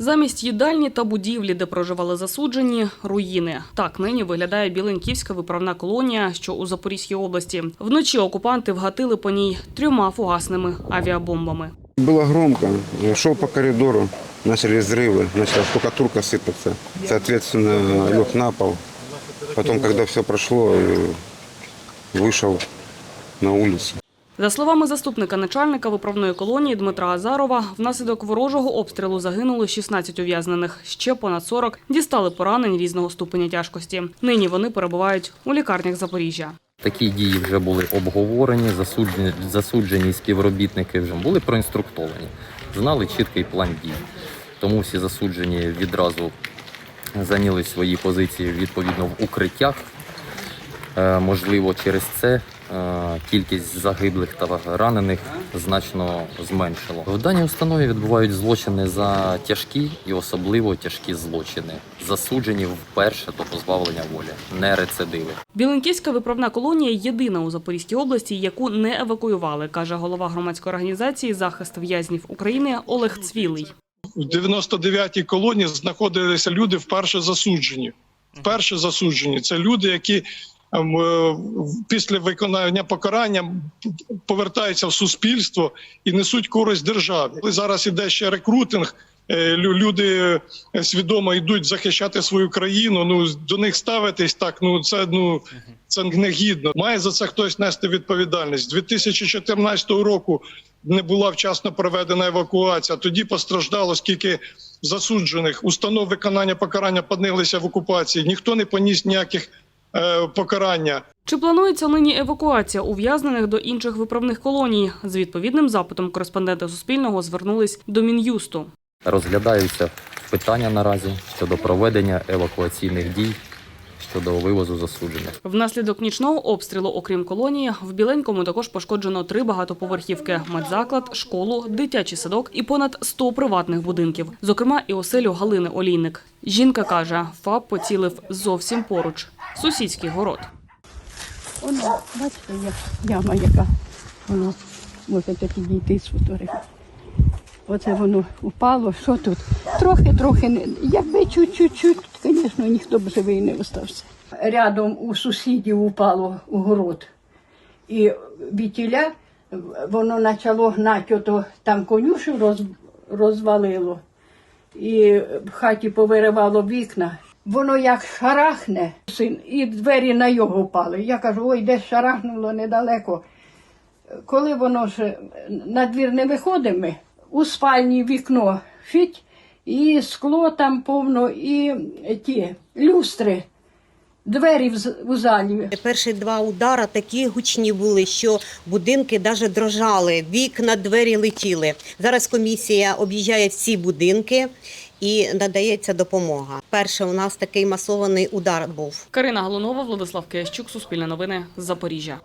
Замість їдальні та будівлі, де проживали засуджені, руїни. Так нині виглядає Біленківська виправна колонія, що у Запорізькій області. Вночі окупанти вгатили по ній трьома фугасними авіабомбами. Было громко. Я шел по коридору, начали взрывы, начала штукатурка сыпаться. Соответственно, лег на пол. Потом, когда все прошло, э, вышел на улицу. За словами заступника начальника виправної колонії Дмитра Азарова, внаслідок ворожого обстрілу загинули 16 ув'язнених. Ще понад 40 дістали поранень різного ступеня тяжкості. Нині вони перебувають у лікарнях Запоріжжя. Такі дії вже були обговорені, засуджені, засуджені співробітники вже були проінструктовані, знали чіткий план дій. Тому всі засуджені відразу зайняли свої позиції відповідно в укриттях. Е, Можливо, через це кількість загиблих та ранених значно зменшило. В даній установі відбувають злочини за тяжкі і особливо тяжкі злочини, засуджені вперше до позбавлення волі, не рецидиви. Біленківська виправна колонія єдина у Запорізькій області, яку не евакуювали, каже голова громадської організації захист в'язнів України Олег Цвілий. в 99-й колонії знаходилися люди вперше засуджені. Вперше засуджені. Це люди, які е, після виконання покарання повертаються в суспільство і несуть користь державі. Зараз іде ще рекрутинг. е, лю- Люди е, свідомо йдуть захищати свою країну. Ну до них ставитись так. Ну це ну це негідно. Має за це хтось нести відповідальність. З 2014 року не була вчасно проведена евакуація. Тоді постраждало скільки засуджених установ виконання покарання опинилися в окупації. Ніхто не поніс ніяких е, покарання. Чи планується нині евакуація ув'язнених до інших виправних колоній? З відповідним запитом кореспонденти Суспільного звернулись до Мін'юсту. Розглядаються питання наразі щодо проведення евакуаційних дій щодо вивозу засуджених. Внаслідок нічного обстрілу, окрім колонії, в Біленькому також пошкоджено три багатоповерхівки: медзаклад, школу, дитячий садок і понад 100 приватних будинків, зокрема і оселю Галини Олійник. Жінка каже, ФАП поцілив зовсім поруч сусідський город. Воно, бачите, як яма яка. Воно можете підійти з фотографії. Оце воно упало. Що тут? Трохи-трохи, якби чуть-чуть, звісно, ніхто б живий не остався. Рядом у сусідів упало у город. І вітіля воно почало гнати, ото там конюшу роз, розвалило. І в хаті повиривало вікна. Воно як шарахне, син, і двері на його впали. Я кажу, ой, десь шарахнуло недалеко. Коли воно ж на двір не виходимо, ми, у спальні вікно фіть, і скло там повно, і ті люстри, двері в, залі. Перші два удара такі гучні були, що будинки навіть дрожали, вікна, двері летіли. Зараз комісія об'їжджає всі будинки і надається допомога. Перше у нас такий масований удар був. Карина Галунова, Владислав Киящук, Суспільне новини, Запоріжжя.